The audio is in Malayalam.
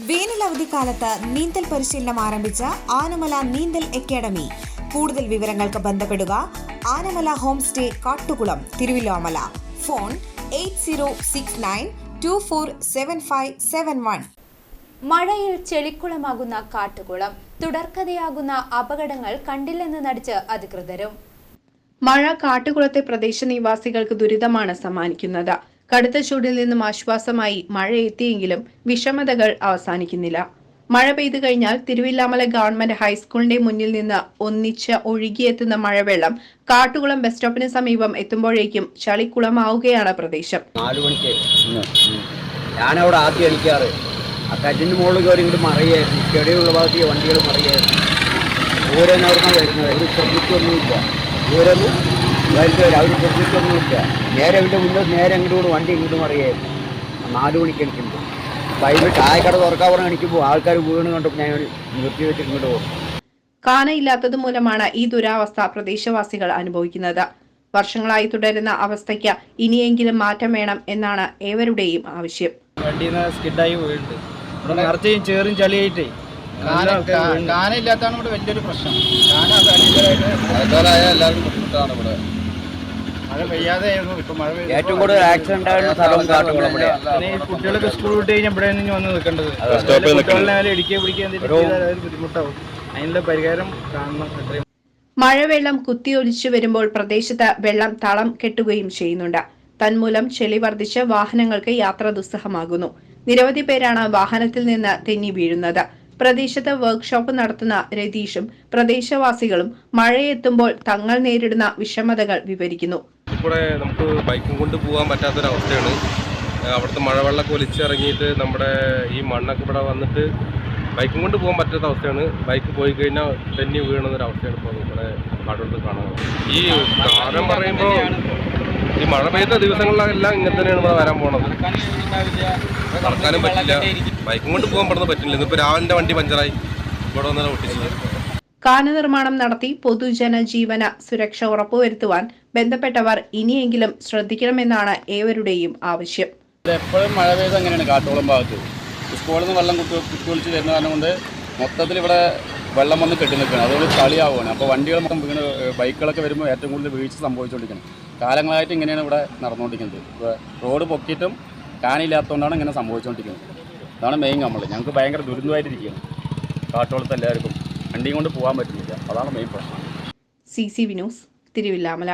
വേനൽ അവധിക്കാലത്ത് നീന്തൽ പരിശീലനം ആരംഭിച്ച ആനമല നീന്തൽ അക്കാദമി. കൂടുതൽ വിവരങ്ങൾക്ക് ബന്ധപ്പെടുക Anamala home stay Kattukulam Thiruvilwamala. Phone eight zero six nine two four seven five seven one. മഴയിൽ ചെളിക്കുളമാകുന്ന കാട്ടുകുളം. തുടർക്കഥയാകുന്ന അപകടങ്ങൾ കണ്ടില്ലെന്ന് നടിച്ച് അധികൃതരും. മഴ കാട്ടുകുളത്തെ പ്രദേശ നിവാസികൾക്ക് ദുരിതമാണ് സമ്മാനിക്കുന്നത്. കടുത്ത ചൂടിൽ നിന്നും ആശ്വാസമായി മഴ എത്തിയെങ്കിലും വിഷമതകൾ അവസാനിക്കുന്നില്ല. മഴ പെയ്തു കഴിഞ്ഞാൽ തിരുവില്ലാമല ഗവൺമെന്റ് ഹൈസ്കൂളിന്റെ മുന്നിൽ നിന്ന് ഒന്നിച്ച് ഒഴുകിയെത്തുന്ന മഴവെള്ളം കാട്ടുകുളം ബസ് സ്റ്റോപ്പിന് സമീപം എത്തുമ്പോഴേക്കും ചളിക്കുളമാവുകയാണ് പ്രദേശം. നാല് മണിക്ക്. ഞാനവിടെ ആദ്യം അടിക്കാറ് ആ കല്ലിന് മുകളിൽ കയറി ഇങ്ങോട്ട് മറിയായിരുന്നു. ചെടിയുള്ള ഭാഗത്ത് വണ്ടികൾ മറിയായിരുന്നു. ദൂരം അവിടുന്ന് വരുന്നത്? അവർ ശ്രദ്ധിക്കൊന്നുമില്ല. ദൂരം വരുന്നവർ അവർ ശ്രദ്ധിക്കൊന്നുമില്ല നേരെ ഇവിടെ മുന്നേ നേരെ അങ്ങോട്ട് വണ്ടി ഇങ്ങോട്ട് മറിയായിരുന്നു നാല് മണിക്ക് എനിക്കുണ്ട് വൈകിട്ട് ചായക്കട തുറക്കാൻ പറഞ്ഞ് എനിക്കുമ്പോൾ ആൾക്കാർ വീണ് കണ്ടപ്പോൾ ഞാൻ നിർത്തി വെച്ചിട്ട് ഇങ്ങോട്ട് പോകും കാനയില്ലാത്തത് മൂലമാണ് ഈ ദുരാവസ്ഥ പ്രദേശവാസികൾ അനുഭവിക്കുന്നത് വർഷങ്ങളായി തുടരുന്ന അവസ്ഥയ്ക്ക് ഇനിയെങ്കിലും മാറ്റം വേണം എന്നാണ് ഏവരുടെയും ആവശ്യം വണ്ടിയിൽ നിന്ന് സ്കിഡായി പോയിട്ടുണ്ട് ഇവിടെ നിറച്ചും ചേറും ചളിയായിട്ടേ കാന ഇല്ലാത്തതാണ് ഇവിടെ വലിയൊരു പ്രശ്നം കാന എല്ലാവർക്കും ബുദ്ധിമുട്ടാണ് ഇവിടെ മഴ പെയ്യാതെയായിരുന്നു ഇപ്പൊ മഴ പെയ്തു ഏറ്റവും കൂടുതൽ ആക്സിഡന്റ് ആയിരുന്ന സ്ഥലം കാട്ടുകുളം കുട്ടികളൊക്കെ സ്കൂൾ വിട്ട് കഴിഞ്ഞാൽ ഇവിടെ തന്നെ വന്ന് നിൽക്കേണ്ടത്. സ്റ്റോപ്പിൽ കുട്ടികളെ ഇടിക്കുക അതൊരു ബുദ്ധിമുട്ടാവും. അതിനുള്ള പരിഹാരം കാണണം അത്രയും. മഴവെള്ളം കുത്തിയൊലിച്ചു വരുമ്പോൾ പ്രദേശത്ത് വെള്ളം തളം കെട്ടുകയും ചെയ്യുന്നുണ്ട്. തന്മൂലം ചെളി വർദ്ധിച്ച് വാഹനങ്ങൾക്ക് യാത്ര ദുസ്സഹമാകുന്നു. നിരവധി പേരാണ് വാഹനത്തിൽ നിന്ന് തെന്നി വീഴുന്നത്. പ്രദേശത്ത് വർക്ക്ഷോപ്പ് നടത്തുന്ന രതീഷും പ്രദേശവാസികളും മഴയെത്തുമ്പോൾ തങ്ങൾ നേരിടുന്ന വിഷമതകൾ വിവരിക്കുന്നു. ഇവിടെ നമുക്ക് ബൈക്കും കൊണ്ട് പോകാൻ പറ്റാത്തൊരവസ്ഥയാണ്. അവിടുത്തെ മഴവെള്ളമൊക്കെ ഒലിച്ചിറങ്ങിയിട്ട് നമ്മുടെ ഈ മണ്ണൊക്കെ ഇവിടെ വന്നിട്ട് ബൈക്കും കൊണ്ട് പോകാൻ പറ്റാത്ത അവസ്ഥയാണ് ബൈക്ക് പോയി കഴിഞ്ഞാൽ തെന്നി വീഴുന്നൊരു അവസ്ഥയാണ് ഇപ്പോൾ ഇവിടെ കാടുകൊണ്ട് കാണുന്നത്. ഈ കാലം പറയുമ്പോൾ ഈ മഴ പെയ്ത ദിവസങ്ങളിലെല്ലാം ഇങ്ങനെ തന്നെയാണ് ഇവിടെ വരാൻ പോണത്. നടക്കാനും പറ്റില്ല. ബൈക്കും കൊണ്ട് പോകാൻ പെടുന്ന പറ്റില്ല. ഇന്നിപ്പോൾ രാവിലെ വണ്ടി പഞ്ചറായി. ഇവിടെ വന്നാൽ ഒട്ടിച്ചു കാന നിർമ്മാണം നടത്തി പൊതുജനജീവന സുരക്ഷ ഉറപ്പുവരുത്തുവാൻ ബന്ധപ്പെട്ടവർ ഇനിയെങ്കിലും ശ്രദ്ധിക്കണമെന്നാണ് ഏവരുടെയും ആവശ്യം. എപ്പോഴും മഴ പെയ്ത് അങ്ങനെയാണ് കാട്ടോളം ഭാഗത്ത്. സ്കൂളിൽ നിന്ന് വെള്ളം കുത്തി വരുന്ന കാരണം കൊണ്ട് മൊത്തത്തിൽ ഇവിടെ വെള്ളം വന്ന് കെട്ടി നിൽക്കുകയാണ്. അതുകൊണ്ട് കളിയാവുകയാണ്. അപ്പോൾ വണ്ടികൾ മൊത്തം വീണ് ബൈക്കുകളൊക്കെ വരുമ്പോൾ ഏറ്റവും കൂടുതൽ വീഴ്ച സംഭവിച്ചുകൊണ്ടിരിക്കുന്നത് കാലങ്ങളായിട്ട് ഇങ്ങനെയാണ് ഇവിടെ നടന്നുകൊണ്ടിരിക്കുന്നത്. റോഡ് പൊക്കിയിട്ടും കാനില്ലാത്തതുകൊണ്ടാണ് ഇങ്ങനെ സംഭവിച്ചുകൊണ്ടിരിക്കുന്നത്. അതാണ് മെയിൻ നമ്മൾ ഞങ്ങൾക്ക് ഭയങ്കര ദുരിതമായിട്ടിരിക്കുകയാണ്. കാട്ടോളത്ത് എല്ലാവർക്കും വണ്ടിയും കൊണ്ട് പോകാൻ പറ്റുന്നില്ല. അതാണ് മെയിൻ പ്രശ്നം. C C Vinos Thiruvilwamala.